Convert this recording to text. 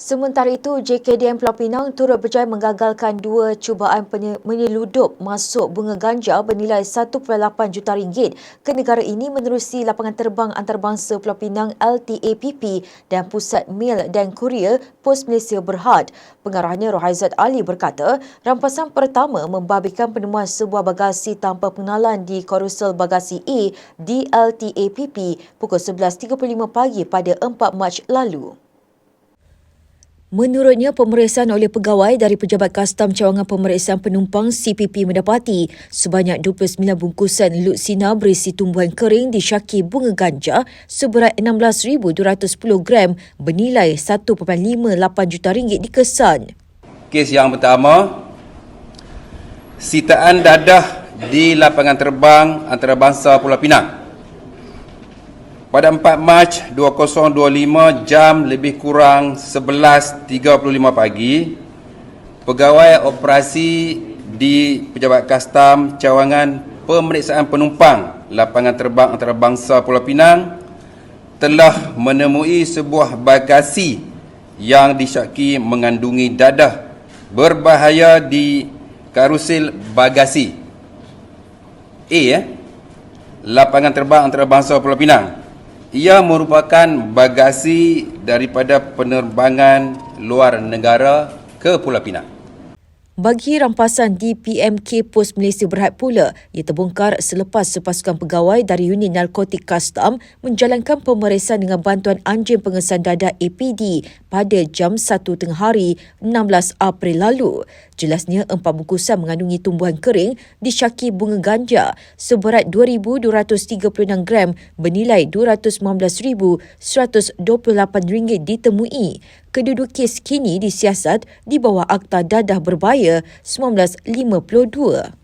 Sementara itu, JKDM Pulau Pinang turut berjaya menggagalkan dua cubaan menyeludup masuk bunga ganja bernilai 1.8 juta ringgit ke negara ini menerusi lapangan terbang antarabangsa Pulau Pinang LTAPP dan Pusat Mil dan Kurier Pos Malaysia Berhad. Pengarahnya Rohaizat Ali berkata, rampasan pertama membabitkan penemuan sebuah bagasi tanpa pengenalan di korusel bagasi A di LTAPP pukul 11.35 pagi pada 4 Mac lalu. Menurutnya, pemeriksaan oleh pegawai dari Pejabat Kastam Cawangan Pemeriksaan Penumpang CPP mendapati sebanyak 29 bungkusan Lutsina berisi tumbuhan kering disyaki bunga ganja seberat 16,210 gram bernilai 1.58 juta ringgit dikesan. Kes yang pertama, sitaan dadah di lapangan terbang antarabangsa Pulau Pinang pada 4 Mac 2025 jam lebih kurang 11.35 pagi, pegawai operasi di Pejabat Kastam Cawangan Pemeriksaan Penumpang Lapangan Terbang Antarabangsa Pulau Pinang telah menemui sebuah bagasi yang disyaki mengandungi dadah berbahaya di karusil bagasi A eh? Lapangan Terbang Antarabangsa Pulau Pinang ia merupakan bagasi daripada penerbangan luar negara ke Pulau Pinang. Bagi rampasan di PMK Pos Malaysia Berhad pula, ia terbongkar selepas sepasukan pegawai dari unit narkotik custom menjalankan pemeriksaan dengan bantuan anjing pengesan dada APD pada jam 1 tengah hari 16 April lalu. Jelasnya, empat bungkusan mengandungi tumbuhan kering disyaki bunga ganja seberat 2,236 gram bernilai RM219,128 ditemui. Kedua-dua kes kini disiasat di bawah Akta Dadah Berbahaya 1952.